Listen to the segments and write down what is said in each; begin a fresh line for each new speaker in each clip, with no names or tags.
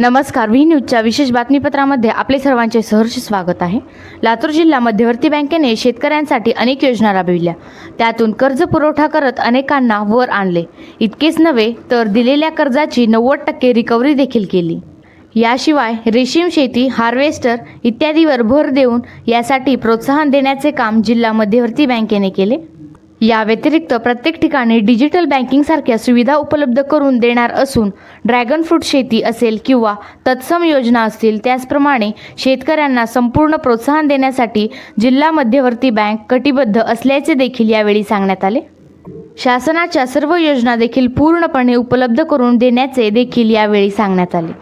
नमस्कार व्ही न्यूजच्या विशेष बातमीपत्रामध्ये आपले सर्वांचे सहर्ष स्वागत आहे. लातूर जिल्हा मध्यवर्ती बँकेने शेतकऱ्यांसाठी अनेक योजना राबविल्या. त्यातून कर्ज पुरवठा करत अनेकांना वर आणले. इतकेच नव्हे तर दिलेल्या कर्जाची नव्वद टक्के रिकव्हरी देखील केली. याशिवाय रेशीम शेती हार्वेस्टर इत्यादीवर भर देऊन यासाठी प्रोत्साहन देण्याचे काम जिल्हा मध्यवर्ती बँकेने केले. या व्यतिरिक्त प्रत्येक ठिकाणी डिजिटल बँकिंगसारख्या सुविधा उपलब्ध करून देणार असून ड्रॅगन फ्रूट शेती असेल किंवा तत्सम योजना असतील त्याचप्रमाणे शेतकऱ्यांना संपूर्ण प्रोत्साहन देण्यासाठी जिल्हा मध्यवर्ती बँक कटिबद्ध असल्याचे देखील यावेळी सांगण्यात आले. शासनाच्या सर्व योजना देखील पूर्णपणे उपलब्ध करून देण्याचे देखील यावेळी सांगण्यात आले.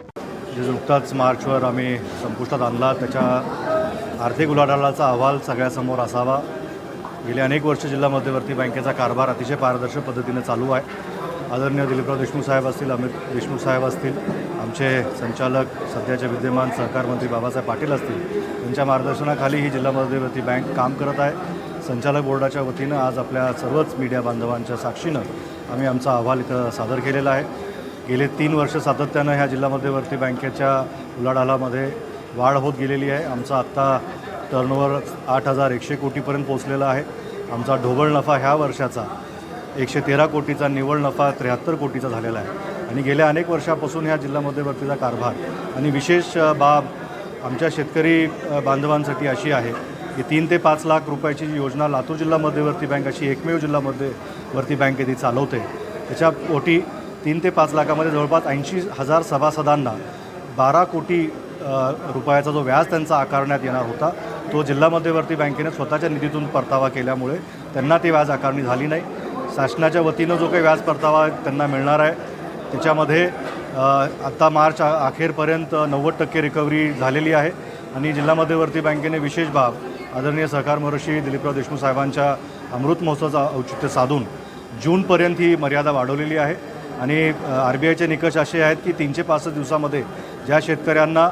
जे नुकताच मार्चवर आम्ही संपुष्टात आणला त्याच्या आर्थिक उलाढालाचा अहवाल सगळ्यासमोर असावा. गेली अनेक वर्ष जिल्हा मध्यवर्ती बँकेचा कारभार अतिशय पारदर्शक पद्धतीने चालू आहे. आदरणीय दिलीपराव देशमुख साहेब असतील अमित देशमुख साहेब असतील आमचे संचालक सध्याचे विद्यमान सहकार मंत्री बाबासाहेब पाटील असतील यांच्या मार्गदर्शनाखाली ही जिल्हा मध्यवर्ती बँक काम करत आहे. संचालक बोर्डाच्या वतीनं आज आपल्या सर्वच मीडिया बांधवांच्या साक्षीनं आम्ही आमचा अहवाल इथं सादर केलेला आहे. गेले तीन वर्ष सातत्यानं ह्या जिल्हा मध्यवर्ती बँकेच्या उलाढालामध्ये वाढ होत गेलेली आहे. आमचा आत्ता टर्नओव्हर आठ हजार एकशे कोटीपर्यंत पोचलेला आहे. आमचा ढोबळ नफा ह्या वर्षाचा एकशे तेरा कोटीचा निव्वळ नफा त्र्याहत्तर कोटीचा झालेला आहे. आणि गेल्या अनेक वर्षापासून ह्या जिल्हा मध्यवर्तीचा कारभार. आणि विशेष बाब आमच्या शेतकरी बांधवांसाठी अशी आहे की तीन ते पाच लाख रुपयाची जी योजना लातूर जिल्हा मध्यवर्ती बँक अशी एकमेव जिल्हा मध्यवर्ती बँक ती चालवते. त्याच्या पोटी तीन ते पाच लाखामध्ये जवळपास ऐंशी हजार सभासदांना बारा कोटी रुपयाचा जो व्याज त्यांचा आकारण्यात येणार होता. तो जिल्हा मध्यवर्ती बँकेने स्वतःच्या निधीतून परतावा केल्यामुळे त्यांना ती व्याज आकारणी झाली नाही. शासनाच्या वतीनं जो काही व्याज परतावा त्यांना मिळणार आहे त्याच्यामध्ये आत्ता मार्च अखेरपर्यंत नव्वद टक्के रिकव्हरी झालेली आहे आणि जिल्हा मध्यवर्ती बँकेने विशेष बाब आदरणीय सहकार महर्षी दिलीपराव देशमुख साहेबांच्या अमृत महोत्सवाचं औचित्य साधून जूनपर्यंत ही मर्यादा वाढवलेली आहे. आणि आर बी आयचे निकष असे आहेत की तीनशे पासष्ट दिवसामध्ये ज्या शेतकऱ्यांना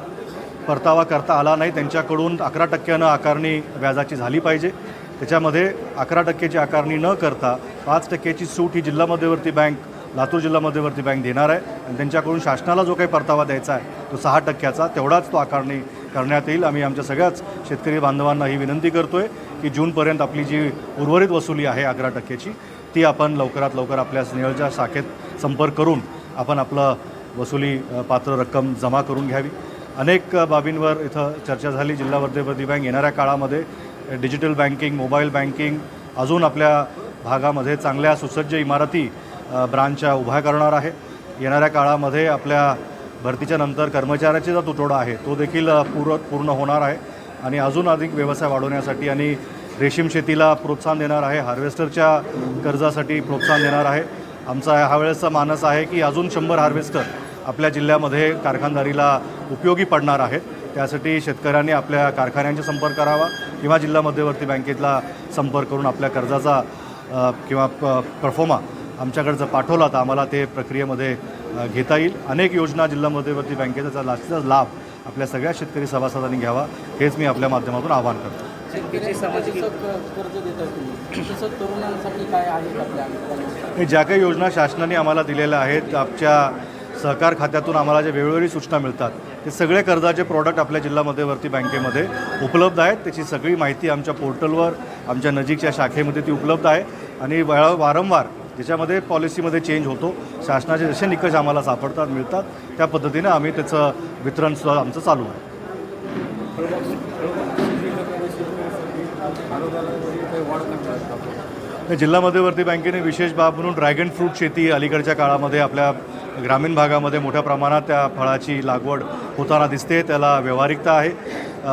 परतावा करता आला नाही. त्यांच्याकडून अकरा टक्क्यानं आकारणी व्याजाची झाली पाहिजे. त्याच्यामध्ये अकरा टक्क्याची आकारणी न करता पाच टक्क्याची सूट ही जिल्हा मध्यवर्ती बँक लातूर जिल्हा मध्यवर्ती बँक देणार आहे. आणि त्यांच्याकडून शासनाला जो काही परतावा द्यायचा आहे तो सहा टक्क्याचा तेवढाच तो आकारणी करण्यात येईल. आम्ही आमच्या सगळ्याच शेतकरी बांधवांना ही विनंती करतो आहे की जूनपर्यंत आपली जी उर्वरित वसुली आहे अकरा टक्क्याची ती आपण लवकरात लवकर आपल्या स्नेहळच्या शाखेत संपर्क करून आपण आपलं वसुली पात्र रक्कम जमा करून घ्यावी. अनेक बाबींवर इथं चर्चा झाली. जिल्हा मध्यवर्ती बँक येणाऱ्या काळामध्ये डिजिटल बँकिंग मोबाईल बँकिंग अजून आपल्या भागामध्ये चांगल्या सुसज्ज इमारती ब्रांचच्या उभ्या करणार आहे. येणाऱ्या काळामध्ये आपल्या भरतीच्या नंतर कर्मचाऱ्याचा जो तुटवडा आहे तो देखील पूर पूर्ण होणार आहे आणि अजून अधिक व्यवसाय वाढवण्यासाठी आणि रेशीम शेतीला प्रोत्साहन देणार आहे. हार्वेस्टरच्या कर्जासाठी प्रोत्साहन देणार आहे. आमचा ह्या वेळेसचा मानस आहे की अजून शंभर हार्वेस्टर आपल्या जिल्ह्यामध्ये कारखानदारीला उपयोगी पडणार आहेत. त्यासाठी शेतकऱ्यांनी आपल्या कारखान्यांचा संपर्क करावा किंवा जिल्हा मध्यवर्ती बँकेतला संपर्क करून आपल्या कर्जाचा किंवा प परफॉर्मा आमच्याकडे जर पाठवला तर आम्हाला ते प्रक्रियेमध्ये घेता येईल. अनेक योजना जिल्हा मध्यवर्ती बँकेचा जास्तीचा लाभ आपल्या सगळ्या शेतकरी सभासदांनी घ्यावा हेच मी आपल्या माध्यमातून आवाहन करतो. ज्या काही योजना शासनाने आम्हाला दिलेल्या आहेत आमच्या सहकार खात्यातून आम्हाला जे वेळोवेळी सूचना मिळतात ते सगळे कर्जाचे प्रॉडक्ट आपल्या जिल्हा मध्यवर्ती बँकेमध्ये उपलब्ध आहेत. त्याची सगळी माहिती आमच्या पोर्टलवर आमच्या नजीकच्या शाखेमध्ये ती उपलब्ध आहे. आणि वारंवार ज्याच्यामध्ये पॉलिसीमध्ये चेंज होतो शासनाचे जसे निकष आम्हाला सापडतात मिळतात त्या पद्धतीनं आम्ही त्याचं वितरणसुद्धा आमचं चालू आहे. नाही, जिल्हा मध्यवर्ती बँकेने विशेष बाब म्हणून ड्रॅगन फ्रूट शेती अलीकडच्या काळामध्ये आपल्या ग्रामीण भागामध्ये मोठ्या प्रमाणात त्या फळाची लागवड होताना दिसते. त्याला व्यावहारिकता आहे.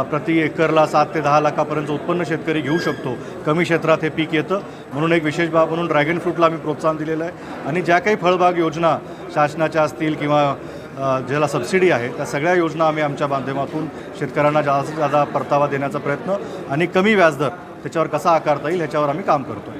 प्रति एकरला सात ते दहा लाखापर्यंत उत्पन्न शेतकरी घेऊ शकतो. कमी क्षेत्रात हे पीक येतं. म्हणून एक विशेष बाब म्हणून ड्रॅगन फ्रूटला आम्ही प्रोत्साहन दिलेलं आहे. आणि ज्या काही फळबाग योजना शासनाच्या असतील किंवा ज्याला सबसिडी आहे त्या सगळ्या योजना आम्ही आमच्या माध्यमातून शेतकऱ्यांना जास्तीत जादा परतावा देण्याचा प्रयत्न आणि कमी व्याजदर त्याच्यावर कसा आकारता येईल ह्याच्यावर आम्ही काम करतो